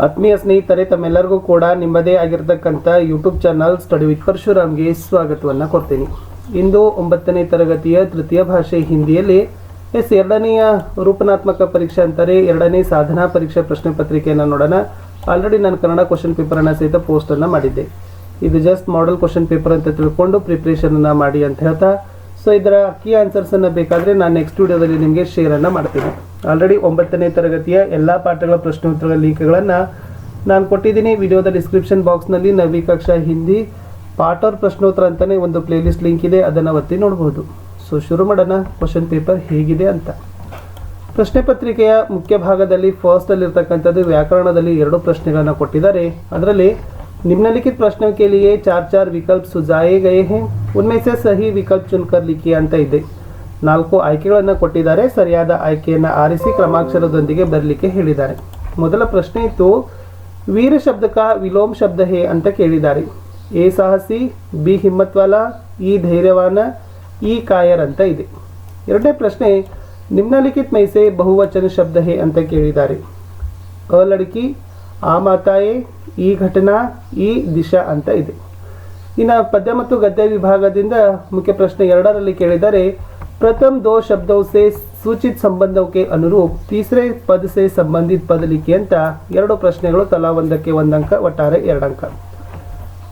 ಆತ್ಮೀಯ ಸ್ನೇಹಿತರೆ, ತಮ್ಮೆಲ್ಲರಿಗೂ ಕೂಡ ನಿಮ್ಮದೇ ಆಗಿರತಕ್ಕಂಥ ಯೂಟ್ಯೂಬ್ ಚಾನಲ್ ಸ್ಟಡಿ ವಿತ್ ಪರಶುರಾಮ್ಗೆ ಸ್ವಾಗತವನ್ನು ಕೊಡ್ತೀನಿ. ಇಂದು ಒಂಬತ್ತನೇ ತರಗತಿಯ ತೃತೀಯ ಭಾಷೆ ಹಿಂದಿಯಲ್ಲಿ ಎಸ್ ಎರಡನೆಯ ರೂಪನಾತ್ಮಕ ಪರೀಕ್ಷೆ ಅಂತಾರೆ, ಎರಡನೇ ಸಾಧನಾ ಪರೀಕ್ಷೆ ಪ್ರಶ್ನೆ ಪತ್ರಿಕೆಯನ್ನು ನೋಡೋಣ. ಆಲ್ರೆಡಿ ನಾನು ಕನ್ನಡ ಕ್ವಶನ್ ಪೇಪರನ್ನು ಸಹಿತ ಪೋಸ್ಟನ್ನು ಮಾಡಿದ್ದೆ. ಇದು ಜಸ್ಟ್ ಮಾಡಲ್ ಕ್ವಶನ್ ಪೇಪರ್ ಅಂತ ತಿಳ್ಕೊಂಡು ಪ್ರಿಪ್ರೇಷನನ್ನು ಮಾಡಿ ಅಂತ ಹೇಳ್ತಾ ಸೊ ಇದರ ಕೀ ಆನ್ಸರ್ಸನ್ನು ಬೇಕಾದರೆ ನಾನು ನೆಕ್ಸ್ಟ್ ವಿಡಿಯೋದಲ್ಲಿ ನಿಮಗೆ ಶೇರನ್ನು ಮಾಡ್ತೀನಿ. ಆಲ್ರೆಡಿ ಒಂಬತ್ತನೇ ತರಗತಿಯ ಎಲ್ಲ ಪಾಠಗಳ ಪ್ರಶ್ನೋತ್ತರ ಲಿಂಕ್ಗಳನ್ನು ನಾನು ಕೊಟ್ಟಿದ್ದೀನಿ. ವಿಡಿಯೋದ ಡಿಸ್ಕ್ರಿಪ್ಷನ್ ಬಾಕ್ಸ್ನಲ್ಲಿ ನವಿ ಕಕ್ಷಾ ಹಿಂದಿ ಪಾಠರ್ ಪ್ರಶ್ನೋತ್ತರ ಅಂತಲೇ ಒಂದು ಪ್ಲೇಲಿಸ್ಟ್ ಲಿಂಕ್ ಇದೆ, ಅದನ್ನು ಒತ್ತಿ ನೋಡ್ಬೋದು. ಸೊ ಶುರು ಮಾಡೋಣ. ಕ್ವಶನ್ ಪೇಪರ್ ಹೇಗಿದೆ ಅಂತ. ಪ್ರಶ್ನೆ ಪತ್ರಿಕೆಯ ಮುಖ್ಯ ಭಾಗದಲ್ಲಿ ಫಸ್ಟ್ ಅಲ್ಲಿರ್ತಕ್ಕಂಥದ್ದು ವ್ಯಾಕರಣದಲ್ಲಿ ಎರಡು ಪ್ರಶ್ನೆಗಳನ್ನು ಕೊಟ್ಟಿದ್ದಾರೆ. ಅದರಲ್ಲಿ निम्नलिखित प्रश्नों के लिए चार चार विकल्प सुझाए गए हैं उनमें से सही विकल्प चुनकर लिखिए ಅಂತ ಇದೆ ನಾಲ್ಕು ಆಯ್ಕೆಗಳನ್ನು ಕೊಟ್ಟಿದ್ದಾರೆ ಸರಿಯಾದ ಆಯ್ಕೆಯನ್ನು ಆರಿಸಿ ಕ್ರಮಾಕ್ಷರದೊಂದಿಗೆ ಬರಲಿಕ್ಕೆ ಹೇಳಿದ್ದಾರೆ ಮೊದಲ ಪ್ರಶ್ನೆ ಇತ್ತು ವೀರ ಶಬ್ದಕ ವಿಲೋಮ್ ಶಬ್ದ ಹೇ ಅಂತ ಕೇಳಿದ್ದಾರೆ ಎ ಸಾಹಸಿ ಬಿ ಹಿಮ್ಮತ್ವಾಲ ಈ ಧೈರ್ಯವಾನ ಈ ಕಾಯರ್ ಅಂತ ಇದೆ ಎರಡನೇ ಪ್ರಶ್ನೆ ನಿಮ್ನಲಿಖಿತ್ ಮೈಸೆ ಬಹುವಚನ ಶಬ್ದ ಹೇ ಅಂತ ಕೇಳಿದ್ದಾರೆ ಅ ಲಡ್ಕಿ ಆ ಮಾತಾಯೆ ಈ ಘಟನಾ, ಈ ದಿಶಾ ಅಂತ ಇದೆ. ಇನ್ನು ಪದ್ಯ ಮತ್ತು ಗದ್ಯ ವಿಭಾಗದಿಂದ ಮುಖ್ಯ ಪ್ರಶ್ನೆ ಎರಡರಲ್ಲಿ ಕೇಳಿದರೆ, ಪ್ರಥಮ ದೋ ಶಬ್ದವು ಸೇ ಸೂಚಿತ ಸಂಬಂಧಕ್ಕೆ ಅನುರೂಪ, ತೀಸರೆ ಪದ ಸೇ ಸಂಬಂಧಿತ ಪದಲಿಕೆ ಅಂತ ಎರಡು ಪ್ರಶ್ನೆಗಳು ತಲಾ ಒಂದಕ್ಕೆ ಒಂದಂಕ ಒಟ್ಟಾರೆ ಎರಡಂಕ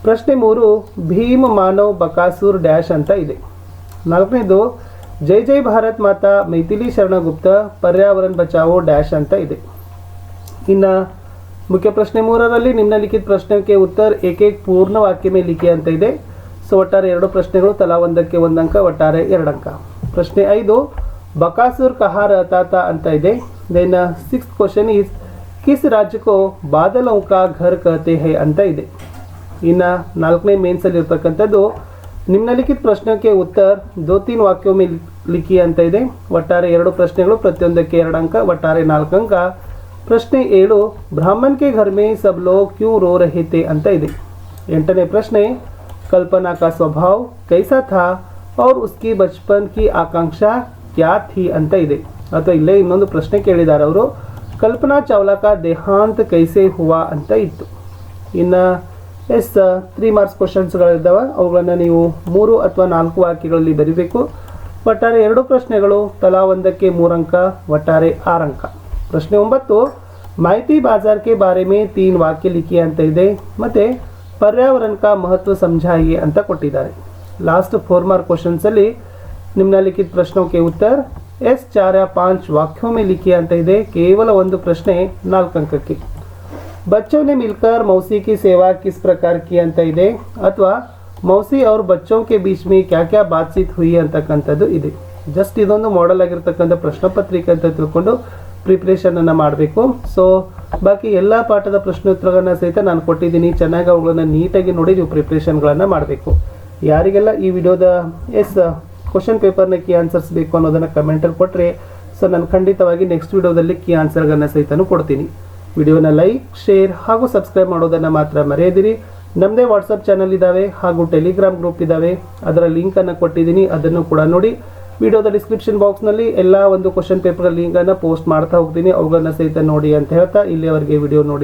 ಪ್ರಶ್ನೆ ಮೂರು, ಭೀಮ ಮಾನವ್ ಬಕಾಸೂರ್ ಡ್ಯಾಶ್ ಅಂತ ಇದೆ. ನಾಲ್ಕನೇದು, ಜೈ ಜೈ ಭಾರತ್ ಮಾತಾ ಮೈಥಿಲಿ ಶರಣಗುಪ್ತ ಪರ್ಯಾವರಣ ಬಚಾವೋ ಡ್ಯಾಶ್ ಅಂತ ಇದೆ. ಇನ್ನು ಮುಖ್ಯ ಪ್ರಶ್ನೆ ಮೂರರಲ್ಲಿ ನಿಮ್ನಲಿಖಿತ ಪ್ರಶ್ನೆಗೆ ಉತ್ತರ ಏಕೈಕ ಪೂರ್ಣ ವಾಕ್ಯ ಮೇಲಿಕೆ ಅಂತ ಇದೆ. ಸೊ ಒಟ್ಟಾರೆ ಎರಡು ಪ್ರಶ್ನೆಗಳು, ತಲಾ ಒಂದಕ್ಕೆ ಒಂದು ಅಂಕ, ಒಟ್ಟಾರೆ ಎರಡು ಅಂಕ. ಪ್ರಶ್ನೆ ಐದು, ಬಕಾಸುರ್ ಕಹಾರ ತಾತ ಅಂತ ಇದೆ. ದೆನ್ ಸಿಕ್ಸ್ ಕ್ವಶನ್ ಈಸ್ ಕಿಸ್ ರಾಜ್ಯಕ್ಕೂ ಬಾದಲೌಕ ಘರ್ ಕತೆ ಹೇ ಅಂತ ಇದೆ. ಇನ್ನು ನಾಲ್ಕನೇ ಮೇನ್ಸಲ್ಲಿ ಇರ್ತಕ್ಕಂಥದ್ದು ನಿಮ್ನಲಿಖಿತ ಪ್ರಶ್ನೆಗೆ ಉತ್ತರ ದೋ ತೀನ್ ವಾಕ್ಯ ಮೇಲೆ ಲಿಖಿ ಅಂತ ಇದೆ. ಒಟ್ಟಾರೆ ಎರಡು ಪ್ರಶ್ನೆಗಳು, ಪ್ರತಿಯೊಂದಕ್ಕೆ ಎರಡು ಅಂಕ, ಒಟ್ಟಾರೆ ನಾಲ್ಕು ಅಂಕ. ಪ್ರಶ್ನೆ ಏಳು ಬ್ರಾಹ್ಮಣ್ ಕೆ ಘರ್ ಮೇ ಕ್ಯೂ ರೋ ರಹಿತೆ ಅಂತ ಇದೆ. ಎಂಟನೇ ಪ್ರಶ್ನೆ, ಕಲ್ಪನಾ ಕಾ ಸ್ವಭಾವ ಕೈಸಾ ಥಾ ಅವ್ರ ಉಸ್ಕಿ ಬಚ್ಪನ್ ಕಿ ಆಕಾಂಕ್ಷಾ ಕ್ಯಾ ಥಿ ಅಂತ ಇದೆ. ಅಥವಾ ಇಲ್ಲೇ ಇನ್ನೊಂದು ಪ್ರಶ್ನೆ ಕೇಳಿದ್ದಾರೆ ಅವರು, ಕಲ್ಪನಾ ಚಾವ್ಲಾ ಕಾ ದೇಹಾಂತ್ ಕೈಸೆ ಹುವಾ ಅಂತ ಇತ್ತು. ಇನ್ನು ಎಸ್ ತ್ರೀ ಮಾರ್ಕ್ಸ್ ಕ್ವಶನ್ಸ್ಗಳಿದ್ದಾವೆ ಅವುಗಳನ್ನು ನೀವು ಮೂರು ಅಥವಾ ನಾಲ್ಕು ವಾಕ್ಯಗಳಲ್ಲಿ ಬರೀಬೇಕು. ಒಟ್ಟಾರೆ ಎರಡು ಪ್ರಶ್ನೆಗಳು, ತಲಾ ಒಂದಕ್ಕೆ ಮೂರಂಕ ಒಟ್ಟಾರೆ ಆರಂಕ ಪ್ರಶ್ನೆ ಒಂಬತ್ತು, ಮಾಹಿತಿ ಬಾಜಾರ್ ಕೆ ಬಾರೆ ಮೇ ತೀನ್ ವಾಕ್ಯ ಲಿಖಿ ಅಂತ ಇದೆ, ಮತ್ತು ಪರ್ಯಾವರಣಕ ಮಹತ್ವ ಸಮಜಾಯಿಯೇ ಅಂತ ಕೊಟ್ಟಿದ್ದಾರೆ. ಲಾಸ್ಟ್ ಫೋರ್ ಮಾರ್ಕ್ ಕ್ವಶನ್ಸಲ್ಲಿ ನಿಮ್ಮನ್ನ ಲಿಖಿತ ಪ್ರಶ್ನೋಕ್ಕೆ ಉತ್ತರ, ಎಸ್ ಚಾರ ಪಾಂಚ್ ವಾಕ್ಯೋ ಲಿಖಿ ಅಂತ ಇದೆ, ಕೇವಲ ಒಂದು ಪ್ರಶ್ನೆ ನಾಲ್ಕು ಅಂಕಕ್ಕೆ. ಬಚ್ಚೋನೆ ಮಿಲ್ಕರ್ ಮೌಸಿ ಕಿ ಸೇವಾ ಕಿಸ್ ಪ್ರಕಾರ ಕಿ ಅಂತ ಇದೆ, ಅಥವಾ ಮೌಸಿ ಅವ್ರ ಬಚ್ಚೋಕೆ ಬೀಚ್ ಮೇ ಕ್ಯಾ ಕ್ಯಾ ಬಾತ್ಚೀತ್ ಹುಯಿ ಅಂತಕ್ಕಂಥದ್ದು ಇದೆ. ಜಸ್ಟ್ ಇದೊಂದು ಮಾಡೆಲ್ ಆಗಿರ್ತಕ್ಕಂಥ ಪ್ರಶ್ನೆ ಪತ್ರಿಕೆ ಅಂತ ತಿಳ್ಕೊಂಡು ಪ್ರಿಪ್ರೇಷನ್ ಅನ್ನ ಮಾಡಬೇಕು. ಸೊ ಬಾಕಿ ಎಲ್ಲ ಪಾಠದ ಪ್ರಶ್ನೋತ್ತರಗಳನ್ನು ಸಹಿತ ನಾನು ಕೊಟ್ಟಿದ್ದೀನಿ. ಚೆನ್ನಾಗಿ ಅವುಗಳನ್ನು ನೀಟಾಗಿ ನೋಡಿ ನೀವು ಪ್ರಿಪ್ರೇಷನ್ಗಳನ್ನು ಮಾಡಬೇಕು. ಯಾರಿಗೆಲ್ಲ ಈ ವಿಡಿಯೋದ, ಎಸ್ ಕ್ವಶನ್ ಪೇಪರ್ನ ಕೀ ಆನ್ಸರ್ಸ್ ಬೇಕು ಅನ್ನೋದನ್ನು ಕಮೆಂಟಲ್ಲಿ ಕೊಟ್ಟರೆ ಸೊ ನಾನು ಖಂಡಿತವಾಗಿ ನೆಕ್ಸ್ಟ್ ವಿಡಿಯೋದಲ್ಲಿ ಕೀ ಆನ್ಸರ್ಗಳನ್ನು ಸಹಿತನೂ ಕೊಡ್ತೀನಿ. ವಿಡಿಯೋನ ಲೈಕ್ ಶೇರ್ ಹಾಗೂ ಸಬ್ಸ್ಕ್ರೈಬ್ ಮಾಡೋದನ್ನು ಮಾತ್ರ ಮರೆಯದಿರಿ. ನಮ್ಮದೇ ವಾಟ್ಸಪ್ ಚಾನಲ್ ಇದ್ದಾವೆ ಹಾಗೂ ಟೆಲಿಗ್ರಾಮ್ ಗ್ರೂಪ್ ಇದ್ದಾವೆ ಅದರ ಲಿಂಕನ್ನು ಕೊಟ್ಟಿದ್ದೀನಿ. ಅದನ್ನು ಕೂಡ ನೋಡಿ. ವಿಡಿಯೋದ ಡಿಸ್ಕ್ರಿಪ್ಷನ್ ಬಾಕ್ಸ್ನಲ್ಲಿ ಎಲ್ಲ ಒಂದು ಕ್ವಶನ್ ಪೇಪರ್ ಲಿಂಕನ್ನು ಪೋಸ್ಟ್ ಮಾಡ್ತಾ ಹೋಗ್ತೀನಿ. ಅವುಗಳನ್ನ ಸಹಿತ ನೋಡಿ ಅಂತ ಹೇಳ್ತಾ ಇಲ್ಲಿಯವರೆಗೆ ವಿಡಿಯೋ ನೋಡಿ